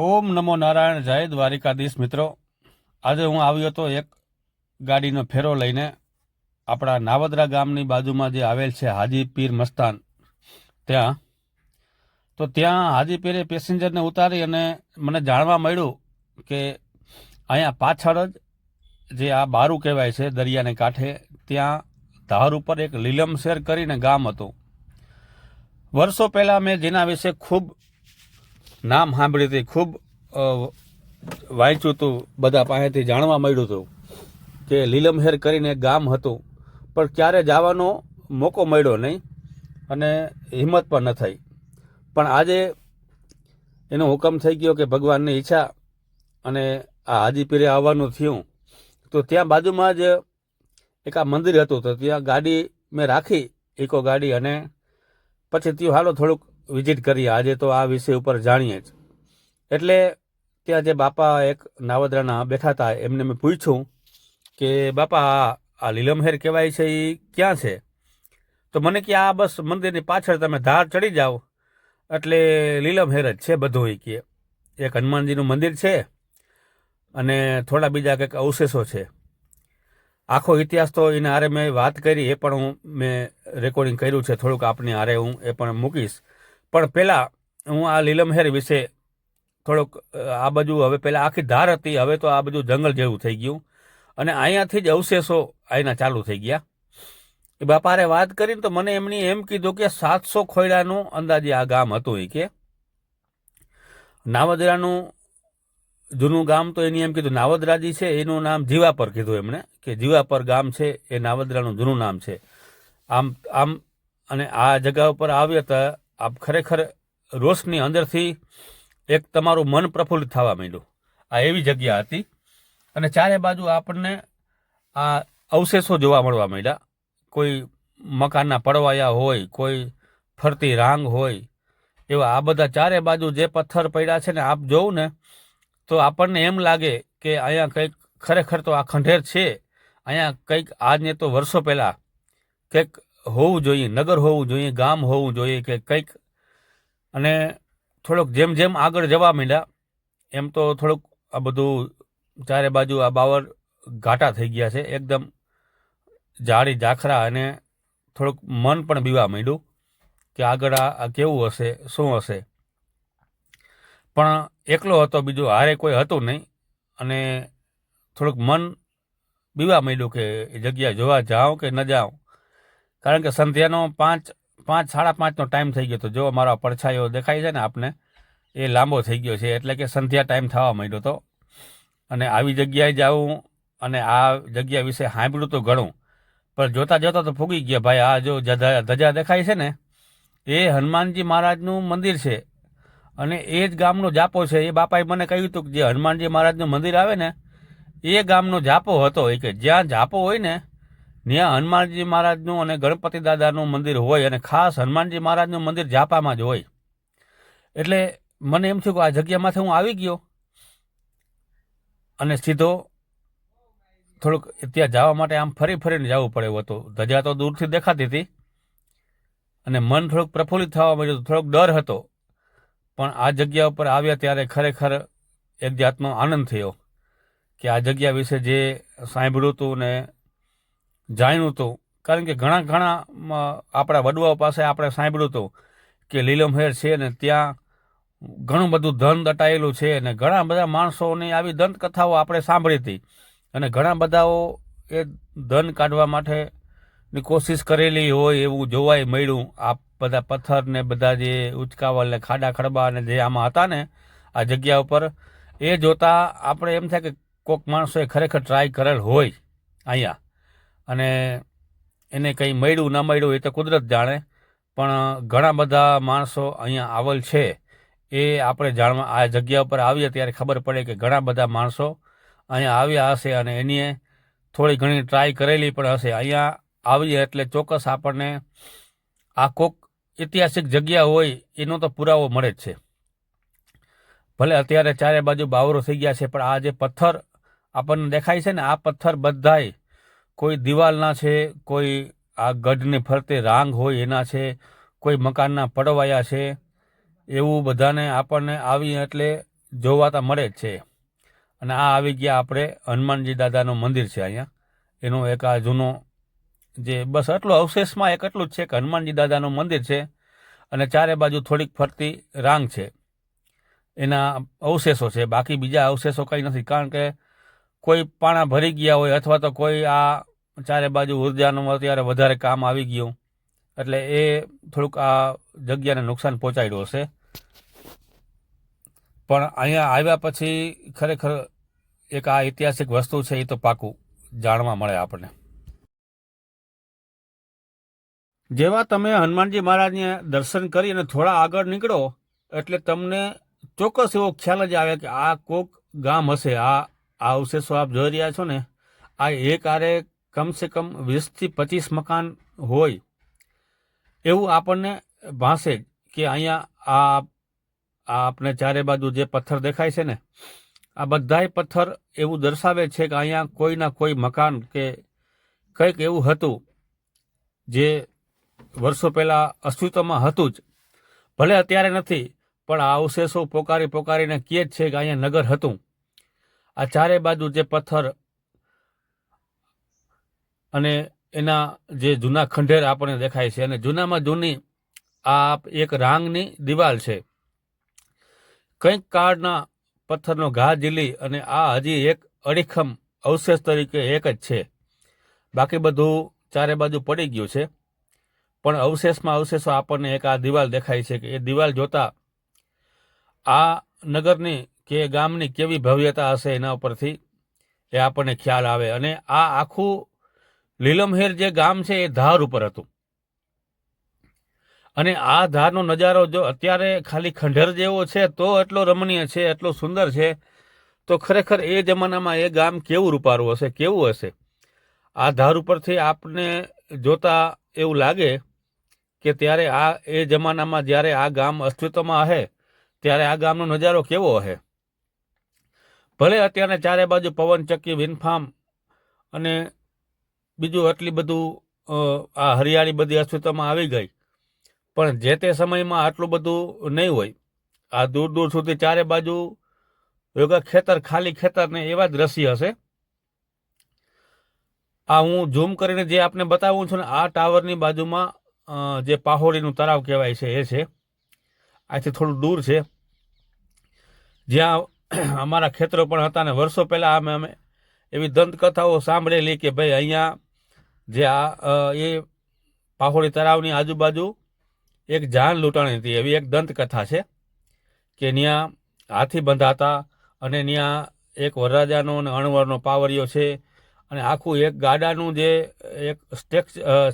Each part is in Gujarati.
ઓમ નમો નારાયણ, જય દ્વારિકાધીશ મિત્રો. આજે હું આવ્યો હતો એક ગાડીનો ફેરો લઈને આપણા નાવદરા ગામની બાજુમાં જે આવેલ છે હાજી પીર મસ્તાન. ત્યાં. તો ત્યાં હાજી પીરે પેસેન્જરને ઉતારી અને મને જાણવા મળ્યું કે અહીંયા પાછળ જ જે આ બારું કહેવાય છે દરિયાને કાંઠે, ત્યાં ધાર ઉપર એક લીલમશેર કરીને ગામ હતું. વર્ષો પહેલાં મેં જેના વિશે ખૂબ નામ સાંભળી હતી ખૂબ વાંચ્યું હતું બધા પાસેથી જાણવા મળ્યું હતું કે લીલમહેર કરીને ગામ હતું, પણ ક્યારે જવાનો મોકો મળ્યો નહીં અને હિંમત પણ ન થઈ. પણ આજે એનો હુકમ થઈ ગયો કે ભગવાનની ઈચ્છા અને આ હાજીપીરે આવવાનું થયું, તો ત્યાં બાજુમાં જ એક આ મંદિર હતું, તો ત્યાં ગાડી મેં રાખી ઇકો ગાડી અને પછી ત્યાં હાલો થોડુંક વિઝિટ કરીએ આજે તો આ વિષય ઉપર જાણીએ જ. એટલે ત્યાં જે બાપા એક નાવદરાના બેઠા હતા, એમને મેં પૂછ્યું કે, બાપા, આ લીલમહેર કહેવાય છે એ ક્યાં છે? તો મને કે, આ બસ મંદિરની પાછળ તમે ધાર ચડી જાઓ. એટલે લીલમહેર જ છે બધું એ કે. એક હનુમાનજીનું મંદિર છે અને થોડા બીજા કંઈક અવશેષો છે. આખો ઇતિહાસ તો એના આરે મેં વાત કરી, એ પણ હું મેં રેકોર્ડિંગ કર્યું છે. થોડુંક આપની આરે હું એ પણ મૂકીશ. પણ પહેલાં હું આ લીલમહેર વિશે થોડોક આ બાજુ હવે પહેલાં આખી ધાર હતી, હવે તો આ બધું જંગલ જેવું થઈ ગયું. અને અહીંયાથી જ અવશેષો અહીંના ચાલુ થઈ ગયા. એ બાપારે વાત કરીને તો મને એમની એમ કીધું કે સાતસો ખોયડાનું અંદાજે આ ગામ હતું એ કે. નાવદરાનું જૂનું ગામ તો એની એમ કીધું, નાવદરાજી છે, એનું નામ જીવાપર કીધું એમણે, કે જીવાપર ગામ છે, એ નાવદરાનું જૂનું નામ છે. આમ આમ, અને આ જગા ઉપર આવ્યા તો આપ ખરેખર રોશની અંદરથી એક તમારું મન પ્રફુલ્લિત થવા માંડ્યું. આ એવી જગ્યા હતી અને ચારે બાજુ આપણને આ અવશેષો જોવા મળવા માંડ્યા. કોઈ મકાનના પડવાયા હોય, કોઈ ફરતી રાંગ હોય, એવા આ બધા ચારે બાજુ જે પથ્થર પડ્યા છે ને આપ જોવું ને, તો આપણને એમ લાગે કે અહીંયા કંઈક ખરેખર તો આ ખંડેર છે. અહીંયા કંઈક આજને તો વર્ષો પહેલાં કંઈક હોવું જોઈએ, નગર હોવું જોઈએ, ગામ હોવું જોઈએ કે કંઈક. અને થોડોક જેમ જેમ આગળ જવા માંડ્યા, એમ તો થોડુંક આ બધું ચારે બાજુ આ બાવર ઘાટા થઈ ગયા છે, એકદમ જાડી જાખરા અને થોડુંક મન પણ બીવા માંડ્યું કે આગળ આ કેવું હશે, શું હશે. પણ એકલો હતો, બીજું હારે કોઈ હતું નહીં અને થોડુંક મન બીવા માંડ્યું કે એ જગ્યા જોવા જાઉં કે ન જાઉં. કારણ કે સંધ્યાનો પાંચ પાંચ, સાડા પાંચનો ટાઈમ થઈ ગયો તો જો અમારો પડછાયો દેખાય છે ને આપને, એ લાંબો થઈ ગયો છે. એટલે કે સંધ્યા ટાઈમ થવા માંડ્યો તો. અને આવી જગ્યાએ જાઉં અને આ જગ્યા વિશે સાંભળ્યું તો ઘણું. પણ જોતાં જોતાં તો ફૂગી ગયા, ભાઈ, આ જો ધજા દેખાય છે ને, એ હનુમાનજી મહારાજનું મંદિર છે. અને એ જ ગામનો જાપો છે. એ બાપાએ મને કહ્યું હતું કે જે હનુમાનજી મહારાજનું મંદિર આવે ને, એ ગામનો જાપો હતો. એ કે જ્યાં જાપો હોય ને ત્યાં હનુમાનજી મહારાજનું અને ગણપતિ દાદાનું મંદિર હોય અને ખાસ હનુમાનજી મહારાજનું મંદિર જાપામાં જ હોય. એટલે મને એમ થયું કે આ જગ્યામાંથી હું આવી ગયો અને સીધો થોડુંક ત્યાં જવા માટે આમ ફરી ફરીને જવું પડ્યું હતું. ધજા તો દૂરથી દેખાતી હતી અને મન થોડુંક પ્રફુલ્લિત થવા હતું. થોડોક ડર હતો. પણ આ જગ્યા ઉપર આવ્યા ત્યારે ખરેખર એક જાતનો આનંદ થયો કે આ જગ્યા વિશે જે સાંભળ્યું હતું ને જાણ્યું હતું. કારણ કે ઘણા ઘણા આપણા વડવાઓ પાસે આપણે સાંભળ્યું હતું કે લીલમહેર છે ને ત્યાં ઘણું બધું ધન દટાયેલું છે અને ઘણા બધા માણસોની આવી દંતકથાઓ આપણે સાંભળી હતી. અને ઘણા બધાઓ એ ધન કાઢવા માટેની કોશિશ કરેલી હોય એવું જોવાય મળ્યું. આ બધા પથ્થર ને બધા જે ઉચકાવલ ને ખાડા ખડબા ને જે આમાં હતા ને, આ જગ્યા ઉપર, એ જોતા આપણે એમ થાય કે કોઈક માણસોએ ખરેખર ટ્રાય કરેલ હોય અહીંયા. અને એને કંઈ મળ્યું, ન મળ્યું એ તો કુદરત જાણે, પણ ઘણા બધા માણસો અહીંયા આવેલ છે એ આપણે જાણવા, આ જગ્યા ઉપર આવીએ ત્યારે ખબર પડે કે ઘણા બધા માણસો અહીંયા આવ્યા હશે અને એની થોડી ઘણી ટ્રાય કરેલી પણ હશે. અહીંયા આવીએ એટલે ચોક્કસ આપણને આ કોક ઐતિહાસિક જગ્યા હોય એનો તો પુરાવો મળે જ છે. ભલે અત્યારે ચારે બાજુ બાવરો થઈ ગયા છે, પણ આ જે પથ્થર આપણને દેખાય છે ને, આ પથ્થર બધાય કોઈ દિવાલના છે, કોઈ આ ગઢને ફરતે રાંગ હોય એના છે, કોઈ મકાનના પડવાયા છે, એવું બધાને આપણને આવી એટલે જોવાતા મળે જ છે. અને આ આવી ગયા આપણે હનુમાનજી દાદાનું મંદિર છે અહીંયા. એનો એક આ જૂનો જે બસ આટલો અવશેષમાં એક એટલું જ છે કે હનુમાનજી દાદાનું મંદિર છે અને ચારે બાજુ થોડીક ફરતી રાંગ છે. એના અવશેષો છે. બાકી બીજા અવશેષો કંઈ નથી. કારણ કે કોઈ પાણા ભરી ગયા હોય અથવા તો કોઈ આ ચારે બાજુ ઉર્જાનું અત્યારે વધારે કામ આવી ગયું. એટલે એ થોડુંક આ જગ્યાને નુકસાન પહોંચાડ્યું હશે. પણ અહીંયા આવ્યા પછી ખરેખર એક આ ઐતિહાસિક વસ્તુ છે, એ તો પાકું જાણવા મળે આપણને. જેવા તમે હનુમાનજી મહારાજને દર્શન કરી અને થોડા આગળ નીકળો, એટલે તમને ચોક્કસ એવો ખ્યાલ જ આવે કે આ કોક ગામ હશે, આ આ અવશેષો આપ જોઈ રહ્યા છો ને, આ એક આરે કમસે કમ વીસથી પચીસ મકાન હોય. એવું આપણને ભાસે કે અહીંયા આ આપણે ચારે બાજુ જે પથ્થર દેખાય છે ને, આ બધાય પથ્થર એવું દર્શાવે છે કે અહીંયા કોઈના કોઈ મકાન કે કંઈક એવું હતું જે વર્ષો પહેલાં અસ્તિત્વમાં હતું જ. ભલે અત્યારે નથી, પણ આ અવશેષો પોકારી પોકારીને કહે જ છે કે અહીંયા નગર હતું. આ ચારે બાજુ જે પથ્થર અને એના જે જૂના ખંડેર આપણને દેખાય છે અને જૂનામાં જૂની આ એક રાંગની દિવાલ છે. કંઈક કાળના પથ્થરનો ઘા ઝીલી અને આ હજી એક અડીખમ અવશેષ તરીકે એક જ છે. બાકી બધું ચારે બાજુ પડી ગયું છે. પણ અવશેષમાં અવશેષો આપણને એક આ દિવાલ દેખાય છે કે એ દિવાલ જોતા આ નગરની કે ગામની કેવી ભવ્યતા હશે એના ઉપરથી એ આપણને ખ્યાલ આવે અને આ આખું લીલમહેર જે ગામ છે એ ધાર ઉપર હતું. અને આ ધારનો નજારો જો અત્યારે ખાલી ખંડેર જેવો છે, તો એટલો રમણીય છે, એટલો સુંદર છે, તો ખરેખર એ જમાનામાં એ ગામ કેવું રૂપારું હશે, કેવું હશે? આ ધાર ઉપરથી આપને જોતા એવું લાગે કે ત્યારે આ એ જમાનામાં જ્યારે આ ગામ અસ્તિત્વમાં હશે, ત્યારે આ ગામનો નજારો કેવો હશે? ભલે અત્યારે ચારે બાજુ પવનચક્કી વિનફાર્મ અને બીજું આટલી બધું આ હરિયાળી બધી અસ્તિત્વમાં આવી ગઈ. પણ જે તે સમયમાં આટલું બધું નહીં હોય, આ દૂર દૂર સુધી ચારે બાજુ યોગા ખેતર, ખાલી ખેતર ને એવા જ રસી હશે. આ હું ઝૂમ કરીને જે આપને બતાવું છું ને, આ ટાવરની બાજુમાં જે પાહોડીનું તળાવ કહેવાય છે, એ છે. આથી થોડું દૂર છે. જ્યાં અમારા ખેતરો પણ હતા ને, વર્ષો પહેલાં અમે અમે એવી દંતકથાઓ સાંભળેલી કે ભાઈ અહીંયા જે આ એ પાહોડી તળાવની આજુબાજુ એક જાન લૂંટાણી હતી. એવી એક દંતકથા છે કે ત્યાં હાથી બંધાતા અને ત્યાં એક વરરાજાનો અને અણવરનો પાવરિયો છે અને આખું એક ગાડાનું જે એક સ્ટેક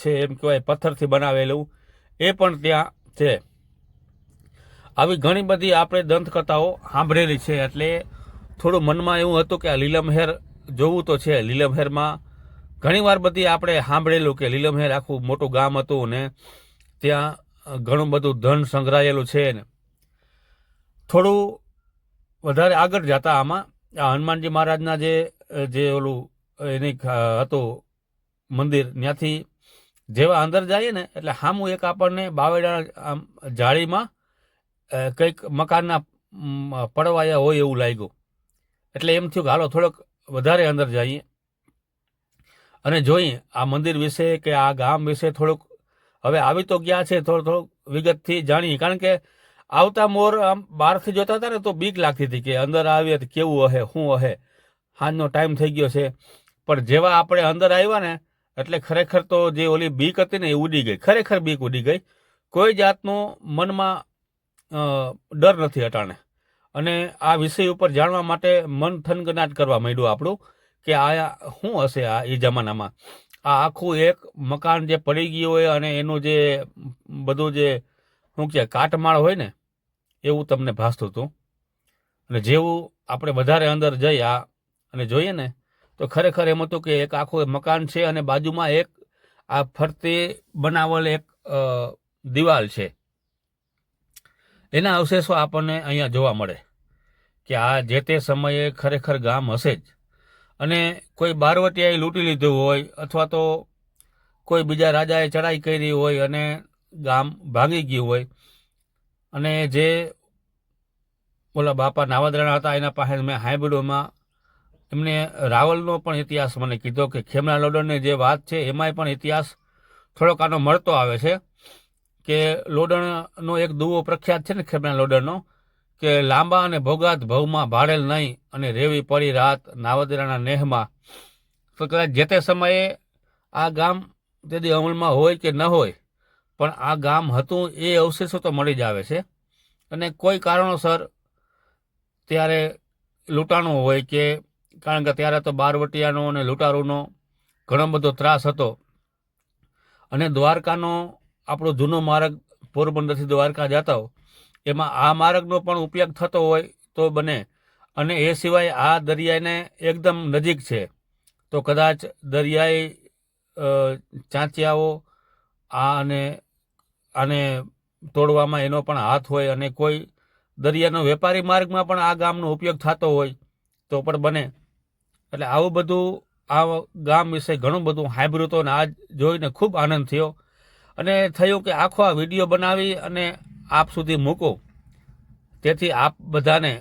છે એમ કહેવાય, પથ્થરથી બનાવેલું, એ પણ ત્યાં છે. આવી ઘણી બધી આપણે દંતકથાઓ સાંભળેલી છે એટલે થોડું મનમાં એવું હતું કે આ લીલમહેર જોવું તો છે. લીલમહેરમાં ઘણીવાર બધી આપણે સાંભળેલું કે લીલમહેર આખું મોટું ગામ હતું ને ત્યાં ઘણું બધું ધન સંગ્રહાયેલું છે ને. થોડું વધારે આગળ જતા આમાં આ હનુમાનજી મહારાજના જે જે ઓલું એની હતું મંદિર, ત્યાંથી જેવા અંદર જઈએ ને, એટલે સામું એક આપણને બાવેડા આમ જાળીમાં કંઈક મકાનના પડવાયા હોય એવું લાગ્યું. એટલે એમ થયું કે હાલો થોડોક વધારે અંદર જઈએ. અને જોઈએ આ મંદિર વિશે કે આ ગામ વિશે થોડુંક, હવે આવી તો ગયા છે, થોડું, થોડુંક વિગતથી જાણીએ. કારણ કે આવતા મોર આમ બહારથી જોતા હતા ને, તો બીક લાગતી હતી કે અંદર આવીએ તો કેવું હશે શું હશે સાંજનો ટાઈમ થઈ ગયો છે. પણ જેવા આપણે અંદર આવ્યા ને, એટલે ખરેખર તો જે ઓલી બીક હતી ને, એ ઉડી ગઈ. ખરેખર બીક ઉડી ગઈ. કોઈ જાતનું મનમાં ડર નથી અટાણે અને આ વિષય ઉપર જાણવા માટે મન થનગનાટ કરવા માંડ્યું આપણું. કે આ શું હશે આ એ જમાનામાં? આ આખું એક મકાન જે પડી ગયું હોય અને એનું જે બધું જે શું કહે કાટમાળ હોય ને, એવું તમને ભાસતું હતું. અને જેવું આપણે વધારે અંદર જઈ આ અને જોઈએ ને, તો ખરેખર એમ હતું કે એક આખું મકાન છે અને બાજુમાં એક આ ફરતે બનાવેલ એક દિવાલ છે. એના અવશેષો આપણને અહીંયા જોવા મળે કે આ જે તે સમયે ખરેખર ગામ હશે જ. અને કોઈ બારવટીયાએ લૂંટી લીધું હોય અથવા તો કોઈ બીજા રાજાએ ચડાઈ કરી હોય અને ગામ ભાંગી ગયું હોય અને જે ઓલા બાપા નાવાદરાણા હતા, એના પાસે મેં હાઈબ્રિડોમાં એમને રાવલનો પણ ઇતિહાસ મને કીધો કે ખેમણા લોડરની જે વાત છે, એમાંય પણ ઇતિહાસ થોડોક આનો મળતો આવે છે કે લોડણનો એક દુવો પ્રખ્યાત છે ને ખેમણા લોડરનો કે લાંબા અને ભોગાત ભવમાં ભાડેલ નહીં અને રેવી પડી રાત નાવદરાના નેહમાં. તો કદાચ જે તે સમયે આ ગામ તેથી અમલમાં હોય કે ન હોય, પણ આ ગામ હતું એ અવશેષો તો મળી જ આવે છે. અને કોઈ કારણોસર ત્યારે લૂંટાણું હોય કે કારણ કે ત્યારે તો બારવટિયાનો અને લૂંટારૂનો ઘણો બધો ત્રાસ હતો. અને દ્વારકાનો આપણો જૂનો માર્ગ પોરબંદરથી દ્વારકા જતા એમાં આ માર્ગનો પણ ઉપયોગ થતો હોય તો બને. અને એ સિવાય આ દરિયાને એકદમ નજીક છે. તો કદાચ દરિયાઈ ચાંચિયાઓ આ અને, આને તોડવામાં એનો પણ હાથ હોય અને કોઈ દરિયાનો વેપારી માર્ગમાં પણ આ ગામનો ઉપયોગ થતો હોય તો પણ બને. એટલે આવું બધું, આ ગામ વિશે ઘણું બધું સાંભળ્યું અને આ જોઈને ખૂબ આનંદ થયો. અને થયું કે આખો આ વીડિયો બનાવી અને આપ સુધી મૂકો. તેથી આપ બધાને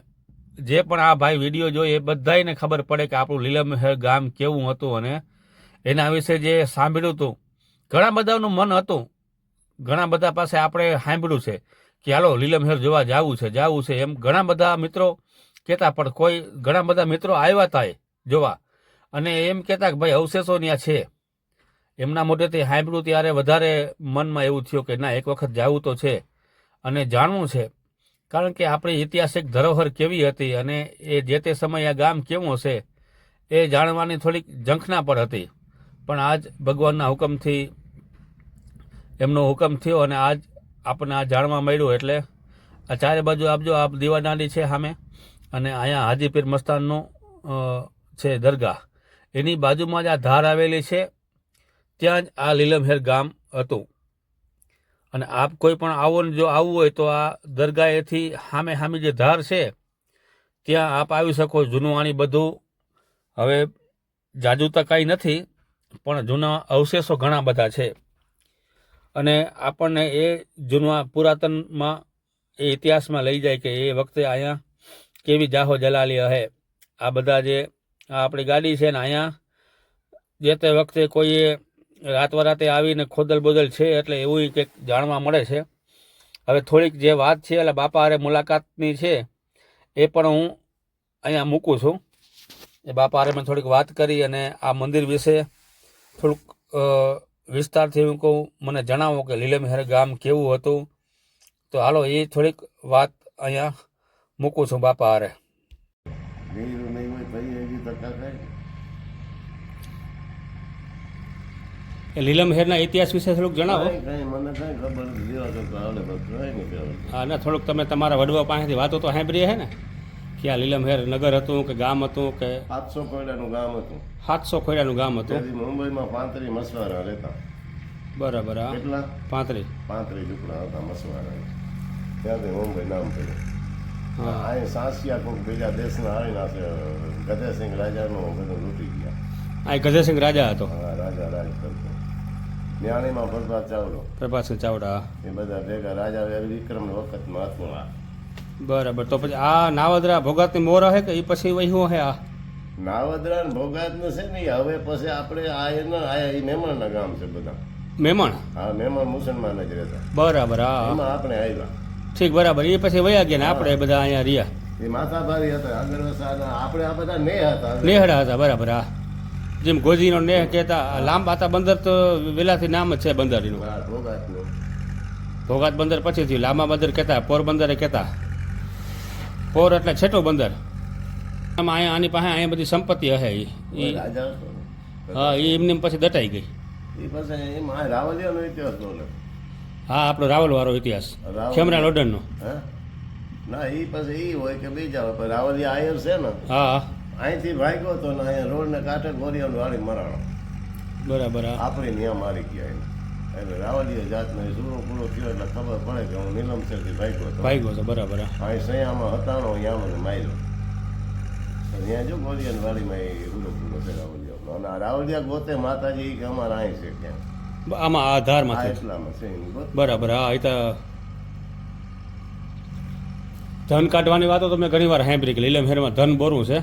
જે પણ આ ભાઈ વીડિયો જોઈએ એ બધાને ખબર પડે કે આપણું લીલમહેર ગામ કેવું હતું અને એના વિશે જે સાંભળ્યું હતું. ઘણા બધાનું મન હતું. ઘણા બધા પાસે આપણે સાંભળ્યું છે કે હાલો લીલમહેર જોવા જાવું છે જાવું છે એમ ઘણા બધા મિત્રો કહેતા, પણ કોઈ ઘણા બધા મિત્રો આવ્યા હતા જોવા. અને એમ કહેતા કે ભાઈ અવશેષો ત્યાં છે. એમના મોઢેથી સાંભળ્યું ત્યારે વધારે મનમાં એવું થયું કે ના, એક વખત જાવું તો છે. અને જાણવું છે. કારણ કે આપણી ઐતિહાસિક ધરોહર કેવી હતી અને એ જે તે સમયે આ ગામ કેવું હશે, એ જાણવાની થોડીક ઝંખના પર હતી. પણ આજ ભગવાનના હુકમથી, એમનો હુકમ થયો અને આજ આપણને આ જાણવા મળ્યું એટલે આ ચારે બાજુ આપજો આપ દીવાદાંડી છે સામે અને અહીંયા હાજીપીર મસ્તાનનું છે દરગાહ. એની બાજુમાં જ આ ધાર આવેલી છે. ત્યાં જ આ લીલમહેર ગામ હતું. અને આપ કોઈ પણ આવો જો આવવું હોય તો આ દરગાહેથી સામે સામે જે ધાર છે, ત્યાં આપ આવી શકો. જૂનું આણી બધું હવે જાજુ તો કાંઈ નથી, પણ જૂના અવશેષો ઘણા બધા છે. અને આપણને એ જૂના પુરાતનમાં, એ ઇતિહાસમાં લઈ જાય કે એ વખતે અહીંયા કેવી જાહો જલાલી હે આ બધા જે આ આપણી ગાડી છે ને અહીંયા, જે તે વખતે કોઈએ રાતવરાતે આવીને ખોદલ બોદલ છે એટલે એવું કંઈક જાણવા મળે છે. હવે થોડીક જે વાત છે, એટલે બાપા હારે મુલાકાતની છે, એ પણ હું અહીંયા મૂકું છું. એ બાપા હારે મેં થોડીક વાત કરી અને આ મંદિર વિશે થોડુંક વિસ્તારથી હું કહું, મને જણાવો કે લીલમહેર ગામ કેવું હતું. તો હાલો એ થોડીક વાત અહીંયા મૂકું છું બાપા હારે ગીરું નહીં હોય તઈ એવી ધક્કા ખાય એ લીલમહેરના ઇતિહાસ વિશે થોડુંક જણાવો. હા ના થોડુંક તમે તમારા વડવા પાસેથી વાતો તો સાંભળી હે ને? કે આ લીલમહેર નગર હતું કે ગામ હતું કે સાતસો ખોડાનું ગામ હતું. સાતસો ખોડાનું ગામ હતું? મુંબઈમાં પાંત્રી મસવારા રહેતા. બરાબર હા. કેટલા? પાંત્રી. પાંત્રી ઝૂંપડા હતા મસવારા ત્યાંથી મુંબઈ નામ પડ્યું. હા. સાંસિયા કોઈક બીજા દેશના આવીને છે ગધેસિંહ રાજાનું બધું લૂંટી ગયા. આ ગજેસિંહ રાજા હતો. હા રાજા રાજ કરતો. ન્યાણીમાં પ્રભાત ચાવડો. પ્રભાસ ચાવડા. એ બધા ભેગા રાજા વિક્રમ વખતમાં હતું આ બરાબર તો પછી આ નાવદરા ભોગાતની મોર હે કે એ પછી વહ્યું હે આ? નાવદરા ને ભોગાતનું છે ને હવે પછી આપણે આ એના આ એ મેમણના ગામ છે બધા. મેમણ? હા મહેમાન મુસલમાન જ રહેતા. બરાબર હા. એમાં આપણે આવ્યા. ઠીક બરાબર એ પછી વયા ગયા ને આપણે બધા અહીંયા રહ્યા. એ માથાભારી હતા આગળ આપણે આ બધા નેહ હતા. નેહડા હતા બરાબર હા. જેમ ગોજીનો નેહ કહેતા લાંબા હતા બંદર તો વેલાથી નામ જ છે બંદર એનું ભોગાત બંદર પછી થયું લાંબા બંદર કહેતા પોરબંદરે કહેતા. પોર એટલે છેટો બંદર. આમાં અહીંયા આની પાસે અહીંયા બધી સંપત્તિ હે એ. હા એ એમને પછી દટાઈ ગઈ. એ પછી એમાં આ ઇતિહાસ હા આપણો રાવલ વાળો ઇતિહાસ. ખેમરા લોડનનો ના એ પછી એ હોય કે બીજા હોય પણ રાવલિયા આયર છે ને. હા હા. અહીંથી ભાગ્યો હતો ને અહીંયા રોડ ને કાંઠે ગોરિયાનું વાળી મરાણો. બરાબર આપણે ત્યાં મારી ગયા એટલે રાવલીય જાતનો સૂરો પૂરો થયો એટલે ખબર પડે કે હું નીલમસરથી ભાગ્યો હતો. ભાઈ ગયો છે બરાબર અહીં સયામાં હતાણો અહીંયા મને માર્યો. તો ત્યાં જો ગોરિયાની વાડીમાં એ રૂડો પૂરો છે રાવલિયા અને રાવલિયા ગોતે માતાજી કે અમારા અહીં છે ક્યાં આમાં આધારમાં એટલામાં છે બરાબર હા એ તો ધન કાઢવાની વાતો તો મેં ઘણી વાર સાંભળી કે લીલમ હેરમાં ધન બોરવું છે.